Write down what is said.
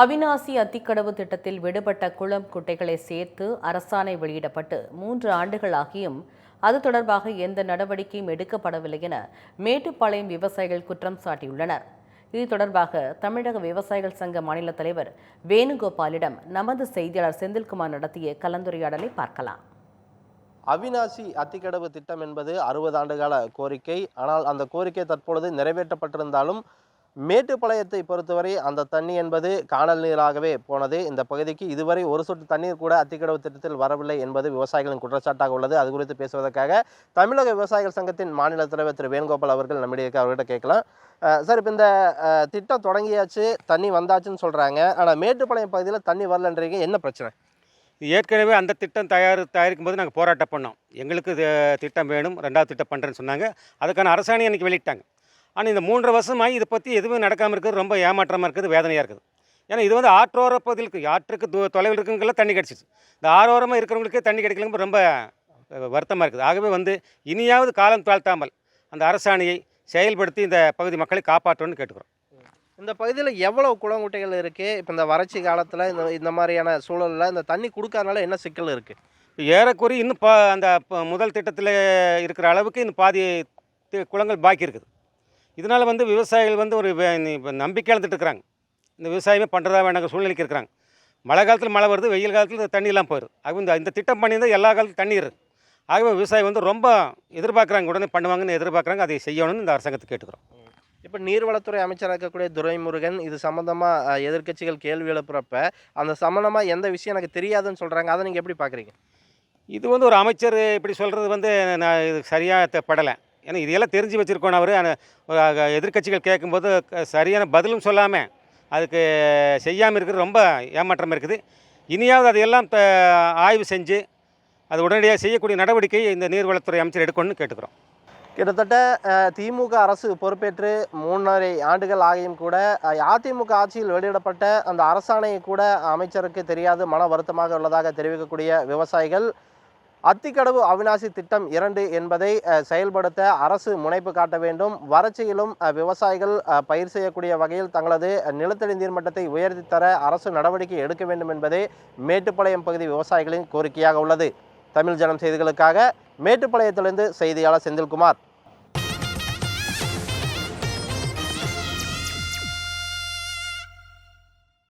அவிநாசி அத்திக்கடவு திட்டத்தில் விடுபட்ட குளம் குட்டைகளை சேர்த்து அரசாணை வெளியிடப்பட்டு மூன்று ஆண்டுகளாகியும் அது தொடர்பாக எந்த நடவடிக்கையும் எடுக்கப்படவில்லை என மேட்டுப்பாளையம் விவசாயிகள் குற்றம் சாட்டியுள்ளனர். இது தொடர்பாக தமிழக விவசாயிகள் சங்க மாநில தலைவர் வேணுகோபாலிடம் நமது செய்தியாளர் செந்தில்குமார் நடத்திய கலந்துரையாடலை பார்க்கலாம். அவிநாசி அத்திக்கடவு திட்டம் என்பது அறுபது ஆண்டுகால கோரிக்கை. ஆனால் அந்த கோரிக்கை தற்பொழுது நிறைவேற்றப்பட்டிருந்தாலும் மேட்டுப்பாளையத்தை பொறுத்தவரை அந்த தண்ணி என்பது காணல் நீராகவே போனது. இந்த பகுதிக்கு இதுவரை ஒரு சொட்டு தண்ணீர் கூட அத்திக்கடவு திட்டத்தில் வரவில்லை என்பது விவசாயிகளின் குற்றச்சாட்டாக உள்ளது. அது குறித்து பேசுவதற்காக தமிழக விவசாயிகள் சங்கத்தின் மாநில தலைவர் திரு வேணுகோபால் அவர்கள் நம்மிடையே அவர்கிட்ட கேட்கலாம். சார் இப்போ இந்த திட்டம் தொடங்கியாச்சு தண்ணி வந்தாச்சுன்னு சொல்கிறாங்க ஆனால் மேட்டுப்பாளையம் பகுதியில் தண்ணி வரலன்றீங்க என்ன பிரச்சனை? ஏற்கனவே அந்த திட்டம் தயார் தயாரிக்கும் போது நாங்கள் போராட்டம் பண்ணோம். எங்களுக்கு திட்டம் வேணும் ரெண்டாவது திட்டம் பண்ணுறேன்னு சொன்னாங்க. அதுக்கான அரசாணை அன்றைக்கி வெளியிட்டாங்க. ஆனால் இந்த மூன்றரை வருஷமாகி இதை பற்றி எதுவுமே நடக்காமல் இருக்குது ரொம்ப ஏமாற்றமாக இருக்குது வேதனையாக இருக்குது. ஏன்னா இது வந்து ஆற்றோர பகுதியில் இருக்குது ஆற்றுக்கு தூ தொலைவில் இருக்கவங்கெல்லாம் தண்ணி கிடச்சிச்சு. இந்த ஆரோரமாக இருக்கிறவங்களுக்கே தண்ணி கிடைக்கலங்க ரொம்ப வருத்தமாக இருக்குது. ஆகவே வந்து இனியாவது காலம் தாழ்த்தாமல் அந்த அரசாணையை செயல்படுத்தி இந்த பகுதி மக்களை காப்பாற்றணும்னு கேட்டுக்கிறோம். இந்த பகுதியில் எவ்வளவு குளங்குட்டைகள் இருக்குது இப்போ இந்த வறட்சி காலத்தில் இந்த இந்த மாதிரியான சூழலில் இந்த தண்ணி கொடுக்கறதுனால என்ன சிக்கல் இருக்குது ஏறக்குறைய இன்னும் பா அந்த முதல் திட்டத்தில் இருக்கிற அளவுக்கு இன்னும் பாதி குளங்கள் பாக்கி இருக்குது. இதனால் வந்து விவசாயிகள் வந்து ஒரு இப்ப நம்பிக்கை இழந்துட்டு இருக்கிறாங்க. இந்த விவசாயமே பண்ணுறதா வேண்டாங்க சூழ்நிலைக்கு இருக்கிறாங்க. மழை காலத்தில் மழை வருது வெயில் காலத்தில் தண்ணி எல்லாம் போயிடும் ஆகவே இந்த இந்த திட்டம் பண்ணியிருந்தால் எல்லா காலத்துலையும் தண்ணி இருக்கு. ஆகவே விவசாயி வந்து ரொம்ப எதிர்பார்க்குறாங்க உடனே பண்ணுவாங்கன்னு எதிர்பார்க்குறாங்க அதை செய்யணும்னு இந்த அரசாங்கத்தை கேட்டுக்கிறோம். இப்போ நீர்வளத்துறை அமைச்சராக இருக்கக்கூடிய துரைமுருகன் இது சம்மந்தமாக எதிர்க்கட்சிகள் கேள்வி எழுப்புறப்ப அந்த சம்மந்தமாக எந்த விஷயம் எனக்கு தெரியாதுன்னு சொல்கிறாங்க அதை நீங்கள் எப்படி பார்க்குறீங்க இது வந்து ஒரு அமைச்சர் இப்படி சொல்கிறது வந்து நான் இது சரியாக படலை. ஏன்னா இதையெல்லாம் தெரிஞ்சு வச்சுருக்கோம் அவர். எதிர்கட்சிகள் எதிர்க்கட்சிகள் கேட்கும்போது சரியான பதிலும் சொல்லாமல் அதுக்கு செய்யாமல் இருக்கிறது ரொம்ப ஏமாற்றம் இருக்குது. இனியாவது அதையெல்லாம் த ஆய்வு செஞ்சு அது உடனடியாக செய்யக்கூடிய நடவடிக்கை இந்த நீர்வளத்துறை அமைச்சர் எடுக்கணும்னு கேட்டுக்கிறோம். கிட்டத்தட்ட திமுக அரசு பொறுப்பேற்று மூன்றரை ஆண்டுகள் ஆகியும் கூட அதிமுக ஆட்சியில் வெளியிடப்பட்ட அந்த அரசாணையை கூட அமைச்சருக்கு தெரியாது மன வருத்தமாக உள்ளதாக தெரிவிக்கக்கூடிய விவசாயிகள் அத்திக்கடவு அவிநாசி திட்டம் இரண்டு என்பதை செயல்படுத்த அரசு முனைப்பு காட்ட வேண்டும். வறட்சியிலும் விவசாயிகள் பயிர் செய்யக்கூடிய வகையில் தங்களது நிலத்தடி நீர்மட்டத்தை உயர்த்தி தர அரசு நடவடிக்கை எடுக்க வேண்டும் என்பதே மேட்டுப்பாளையம் பகுதி விவசாயிகளின் கோரிக்கையாக உள்ளது. தமிழ் ஜனம் செய்திகளுக்காக மேட்டுப்பாளையத்திலிருந்து செய்தியாளர் செந்தில்குமார்.